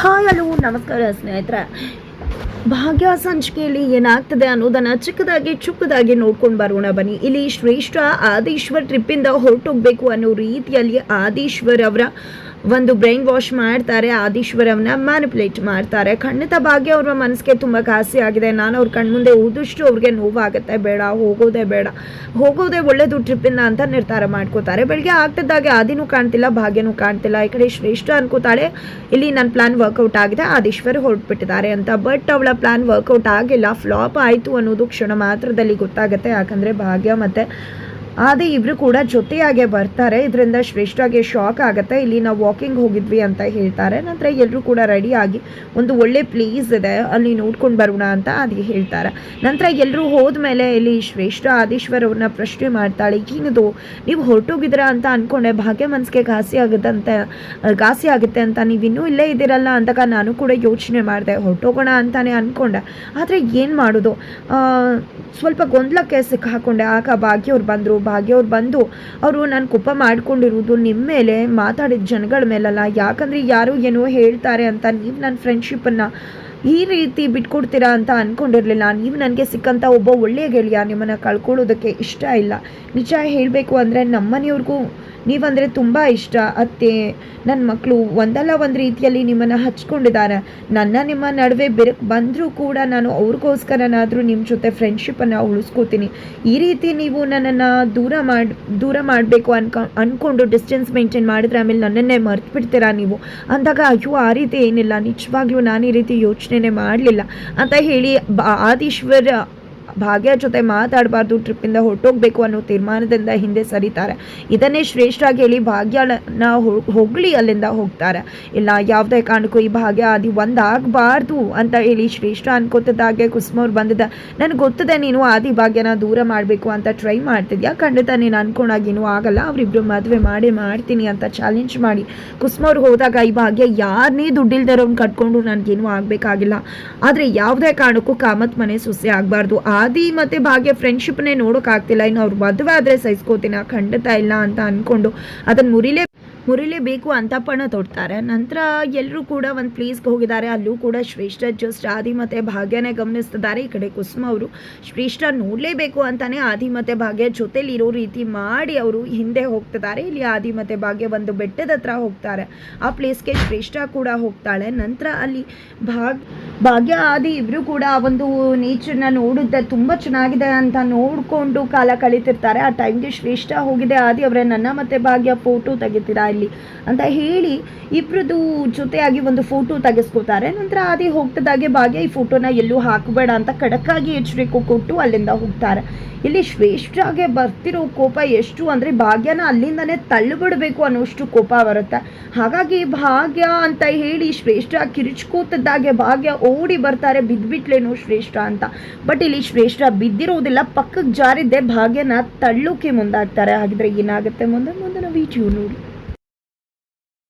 Hi hello ನಮಸ್ಕಾರ ಸ್ನೇಹಿತರೆ. ಭಾಗ್ಯ ಸಂಚಿಕೆಯಲ್ಲಿ ಏನಾಗ್ತದೆ ಅನ್ನೋದನ್ನ ಚಿಕ್ಕದಾಗಿ ಚುಕ್ಕದಾಗಿ ನೋಡ್ಕೊಂಡು ಬರೋಣ ಬನ್ನಿ. ಇಲ್ಲಿ ಶ್ರೇಷ್ಠ ಆದೀಶ್ವರ್ ಟ್ರಿಪ್ಪಿಂದ ಹೊರಟೋಗ್ಬೇಕು ಅನ್ನೋ ರೀತಿಯಲ್ಲಿ ಆದೀಶ್ವರ್ ಅವರ ಒಂದು ಬ್ರೈನ್ ವಾಶ್ ಮಾಡ್ತಾರೆ ಆದೀಶ್ವರವನ್ನ ಮ್ಯಾನಿಪುಲೇಟ್ ಮಾಡ್ತಾರೆ. ಖಂಡಿತ ಭಾಗ್ಯ ಅವ್ರ ಮನಸ್ಸಿಗೆ ತುಂಬ ಕಾಸಿ ಆಗಿದೆ. ನಾನು ಅವ್ರ ಕಣ್ಮುಂದೆ ಹೋದಷ್ಟು ಅವ್ರಿಗೆ ನೋವಾಗುತ್ತೆ. ಬೇಡ, ಹೋಗೋದೇ ಬೇಡ. ಹೋಗೋದೇ ಒಳ್ಳೆಯದು ಟ್ರಿಪ್ಪಿಂದ ಅಂತ ನಿರ್ಧಾರ ಮಾಡ್ಕೋತಾರೆ. ಬೆಳಗ್ಗೆ ಆಗ್ತಿದ್ದಾಗೆ ಆದಿನೂ ಕಾಣ್ತಿಲ್ಲ, ಭಾಗ್ಯನೂ ಕಾಣ್ತಿಲ್ಲ. ಈ ಕಡೆ ಶ್ರೇಷ್ಠ ಅನ್ಕೋತಾಳೆ. ಇಲ್ಲಿ ನನ್ನ ಪ್ಲಾನ್ ವರ್ಕೌಟ್ ಆಗಿದೆ. ಆದೀಶ್ವರ್ ಹೊರಟ್ಬಿಟ್ಟಿದ್ದಾರೆ ಅಂತ. ಬಟ್ ಅವಳ ಪ್ಲಾನ್ ವರ್ಕೌಟ್ ಆಗಿಲ್ಲ. ಫ್ಲಾಪ್ ಆಯಿತು ಅನ್ನೋದು ಕ್ಷಣ ಮಾತ್ರದಲ್ಲಿ ಗೊತ್ತಾಗುತ್ತೆ. ಯಾಕಂದರೆ ಭಾಗ್ಯ ಮತ್ತು ಆದಿ ಇಬ್ಬರು ಕೂಡ ಜೊತೆಯಾಗೆ ಬರ್ತಾರೆ. ಇದರಿಂದ ಶ್ರೇಷ್ಠಗೆ ಶಾಕ್ ಆಗುತ್ತೆ. ಇಲ್ಲಿ ನಾವು ವಾಕಿಂಗ್ ಹೋಗಿದ್ವಿ ಅಂತ ಹೇಳ್ತಾರೆ. ನಂತರ ಎಲ್ಲರೂ ಕೂಡ ರೆಡಿಯಾಗಿ ಒಂದು ಒಳ್ಳೆ ಪ್ಲೇಸ್ ಇದೆ. ಅಲ್ಲಿ ನೋಡ್ಕೊಂಡು ಬರೋಣ ಅಂತ ಆದಿ ಹೇಳ್ತಾರೆ. ನಂತರ ಎಲ್ಲರೂ ಹೋದ್ಮೇಲೆ ಇಲ್ಲಿ ಶ್ರೇಷ್ಠ ಆದೀಶ್ವರ್ ಪ್ರಶ್ನೆ ಮಾಡ್ತಾಳೆ. ಏನಿದು? ನೀವು ಹೊರಟೋಗಿದ್ದೀರಾ ಅಂತ ಅನ್ಕೊಂಡೆ. ಭಾಗ್ಯ ಮನಸ್ಸಿಗೆ ಘಾಸಿ ಆಗುತ್ತಂತೆ ಘಾಸಿ ಆಗುತ್ತೆ ಅಂತ ನೀವು ಇನ್ನೂ ಇಲ್ಲೇ ಇದ್ದೀರಲ್ಲ ಅಂದಾಗ ನಾನು ಕೂಡ ಯೋಚನೆ ಮಾಡಿದೆ. ಹೊರಟೋಗೋಣ ಅಂತಾನೆ ಅನ್ಕೊಂಡೆ. ಆದರೆ ಏನು ಮಾಡೋದು? ಸ್ವಲ್ಪ ಗೊಂದಲಕ್ಕೆ ಸಿಕ್ಕಾಕೊಂಡೆ. ಆಗ ಭಾಗ್ಯ ಅವ್ರು ಬಂದರು. ಭಾಗ್ಯ ಅವ್ರು ಬಂದು, ಅವರು ನಾನು ಕುಪ್ಪ ಮಾಡ್ಕೊಂಡಿರೋದು ನಿಮ್ಮ ಮೇಲೆ, ಮಾತಾಡಿದ ಜನಗಳ ಮೇಲಲ್ಲ. ಯಾಕಂದರೆ ಯಾರು ಏನೋ ಹೇಳ್ತಾರೆ ಅಂತ ನೀವು ನನ್ನ ಫ್ರೆಂಡ್ಶಿಪ್ಪನ್ನು ಈ ರೀತಿ ಬಿಟ್ಕೊಡ್ತೀರಾ ಅಂತ ಅಂದ್ಕೊಂಡಿರಲಿಲ್ಲ ನೀವು ನನಗೆ ಸಿಕ್ಕಂಥ ಒಬ್ಬ ಒಳ್ಳೆಯ ಗೆಳೆಯ ನಿಮ್ಮನ್ನು ಕಳ್ಕೊಳ್ಳೋದಕ್ಕೆ ಇಷ್ಟ ಇಲ್ಲ. ನಿಜ ಹೇಳಬೇಕು ಅಂದರೆ ನಮ್ಮನೆಯವ್ರಿಗೂ ನೀವಂದರೆ ತುಂಬ ಇಷ್ಟ. ಅತ್ತೆ ನನ್ನ ಮಕ್ಕಳು ಒಂದಲ್ಲ ಒಂದು ರೀತಿಯಲ್ಲಿ ನಿಮ್ಮನ್ನು ಹಚ್ಕೊಂಡಿದ್ದಾರೆ. ನನ್ನ ನಿಮ್ಮ ನಡುವೆ ಬೆರಕು ಬಂದರೂ ಕೂಡ ನಾನು ಅವ್ರಿಗೋಸ್ಕರನಾದರೂ ನಿಮ್ಮ ಜೊತೆ ಫ್ರೆಂಡ್ಶಿಪ್ಪನ್ನು ಉಳಿಸ್ಕೋತೀನಿ. ಈ ರೀತಿ ನೀವು ನನ್ನನ್ನು ದೂರ ಮಾಡಿ, ದೂರ ಮಾಡಬೇಕು ಅನ್ಕ ಅಂದ್ಕೊಂಡು ಡಿಸ್ಟೆನ್ಸ್ ಮೇಂಟೈನ್ ಮಾಡಿದ್ರೆ ಆಮೇಲೆ ನನ್ನನ್ನೇ ಮರ್ತು ಬಿಡ್ತೀರಾ ನೀವು? ಅಂದಾಗ ಅಯ್ಯೋ, ಆ ರೀತಿ ಏನಿಲ್ಲ. ನಿಜವಾಗ್ಲೂ ನಾನು ಈ ರೀತಿ ಯೋಚನೆನೇ ಮಾಡಲಿಲ್ಲ. ಅಂತ ಹೇಳಿ ಆದೀಶ್ವರ ಭಾಗ್ಯ ಜೊತೆ ಮಾತಾಡಬಾರ್ದು, ಟ್ರಿಪ್ಪಿಂದ ಹೊರಟೋಗ್ಬೇಕು ಅನ್ನೋ ತೀರ್ಮಾನದಿಂದ ಹಿಂದೆ ಸರಿತಾರೆ. ಇದನ್ನೇ ಶ್ರೇಷ್ಠಾಗಿ ಹೇಳಿ ಭಾಗ್ಯನ ಹೋಗ್ಲಿ ಅಲ್ಲಿಂದ ಹೋಗ್ತಾರೆ. ಇಲ್ಲ, ಯಾವುದೇ ಕಾರಣಕ್ಕೂ ಈ ಭಾಗ್ಯ ಅದು ಒಂದಾಗಬಾರ್ದು ಅಂತ ಹೇಳಿ ಶ್ರೇಷ್ಠ ಅನ್ಕೋತಿದ್ದಾಗೆ ಕುಸುಮವ್ರು ಬಂದಿದ್ದ, ನನಗೆ ಗೊತ್ತದೆ ನೀನು ಆದಿ ಭಾಗ್ಯನ ದೂರ ಮಾಡಬೇಕು ಅಂತ ಟ್ರೈ ಮಾಡ್ತಿದ್ಯಾ? ಖಂಡಿತ ನೀನು ಅನ್ಕೊಂಡಾಗೇನೂ ಆಗಲ್ಲ, ಅವರಿಬ್ರು ಮದುವೆ ಮಾಡಿ ಮಾಡ್ತೀನಿ ಅಂತ ಚಾಲೆಂಜ್ ಮಾಡಿ. ಕುಸುಮವ್ರು ಹೋದಾಗ ಈ ಭಾಗ್ಯ ಯಾರನ್ನೇ ದುಡ್ಡಿಲ್ದಿರೋನ್ ಕಟ್ಕೊಂಡು ನನಗೇನು ಆಗಬೇಕಾಗಿಲ್ಲ. ಆದರೆ ಯಾವುದೇ ಕಾರಣಕ್ಕೂ ಕಾಮತ್ ಮನೆ ಸೊಸೆ ಆಗಬಾರ್ದು. ಆದಿ ಮತ್ತು ಭಾಗ್ಯ ಫ್ರೆಂಡ್ಶಿಪ್ನೇ ನೋಡೋಕ್ಕಾಗ್ತಿಲ್ಲ ಇನ್ನು ಅವ್ರು ಮದುವೆ ಆದರೆ ಸಹಿಸ್ಕೋತೀನ ಖಂಡಿತ ಇಲ್ಲ ಅಂತ ಅಂದ್ಕೊಂಡು ಅದನ್ನು ಮುರಿಲೇ ಮುರಿಲೇಬೇಕು ಅಂತ ಪಣ ತೊಡ್ತಾರೆ ನಂತರ ಎಲ್ಲರೂ ಕೂಡ ಒಂದು ಪ್ಲೇಸ್ಗೆ ಹೋಗಿದ್ದಾರೆ. ಅಲ್ಲೂ ಕೂಡ ಶ್ರೇಷ್ಠ ಜಸ್ಟ್ ಆದಿ ಮತ್ತು ಭಾಗ್ಯನೇ ಗಮನಿಸ್ತಿದ್ದಾರೆ. ಈ ಕಡೆ ಕುಸುಮ ಅವರು ಶ್ರೇಷ್ಠ ನೋಡಲೇಬೇಕು ಅಂತಲೇ ಆದಿ ಮತ್ತು ಭಾಗ್ಯ ಜೊತೆಲಿ ಇರೋ ರೀತಿ ಮಾಡಿ ಅವರು ಹಿಂದೆ ಹೋಗ್ತಿದ್ದಾರೆ. ಇಲ್ಲಿ ಆದಿ ಮತ್ತು ಭಾಗ್ಯ ಒಂದು ಬೆಟ್ಟದ ಹತ್ರ ಹೋಗ್ತಾರೆ. ಆ ಪ್ಲೇಸ್ಗೆ ಶ್ರೇಷ್ಠ ಕೂಡ ಹೋಗ್ತಾಳೆ. ನಂತರ ಅಲ್ಲಿ ಭಾಗ್, ಭಾಗ್ಯ, ಆದಿ ಇಬ್ಬರು ಕೂಡ ಆ ಒಂದು ನೇಚರ್ನ ನೋಡುತ್ತೆ ತುಂಬ ಚೆನ್ನಾಗಿದೆ ಅಂತ ನೋಡಿಕೊಂಡು ಕಾಲ ಕಳೀತಿರ್ತಾರೆ. ಆ ಟೈಮ್ಗೆ ಶ್ರೇಷ್ಠ ಹೋಗಿದೆ. ಆದಿ ಅವರೇ ನನ್ನ ಮತ್ತು ಭಾಗ್ಯ ಫೋಟೋ ತೆಗಿತೀರಾ ಅಂತ ಹೇಳಿ ಇಬ್ಬರದ್ದು ಜೊತೆಯಾಗಿ ಒಂದು ಫೋಟೋ ತೆಗೆಸ್ಕೋತಾರೆ. ನಂತರ ಆದಿ ಹೋಗ್ತದಾಗೆ ಭಾಗ್ಯ ಈ ಫೋಟೋನ ಎಲ್ಲೂ ಹಾಕಬೇಡ ಅಂತ ಖಡಕ್ಕಾಗಿ ಎಚ್ಚರಿಕೆ ಕೊಟ್ಟು ಅಲ್ಲಿಂದ ಹೋಗ್ತಾರೆ. ಇಲ್ಲಿ ಶ್ರೇಷ್ಠಗೆ ಬರ್ತಿರೋ ಕೋಪ ಎಷ್ಟು ಅಂದರೆ ಭಾಗ್ಯನ ಅಲ್ಲಿಂದನೇ ತಳ್ಳಿಬಿಡಬೇಕು ಅನ್ನೋಷ್ಟು ಕೋಪ ಬರುತ್ತೆ. ಹಾಗಾಗಿ ಭಾಗ್ಯ ಅಂತ ಹೇಳಿ ಶ್ರೇಷ್ಠ ಕಿರುಚ್ಕೋತಿದ್ದಾಗೆ ಭಾಗ್ಯ ಓಡಿ ಬರ್ತಾರೆ ಬಿದ್ದುಬಿಟ್ಲೇನು ಶ್ರೇಷ್ಠ ಅಂತ. ಬಟ್ ಇಲ್ಲಿ ಶ್ರೇಷ್ಠ ಬಿದ್ದಿರೋದಿಲ್ಲ ಪಕ್ಕಕ್ಕೆ ಜಾರಿದ್ದೆ ಭಾಗ್ಯನ ತಳ್ಳೋಕೆ ಮುಂದಾಗ್ತಾರೆ. ಹಾಗಿದ್ರೆ ಏನಾಗುತ್ತೆ ಮುಂದೆ ಮುಂದಿನ ವಿಡಿಯೋ ನೋಡಿ.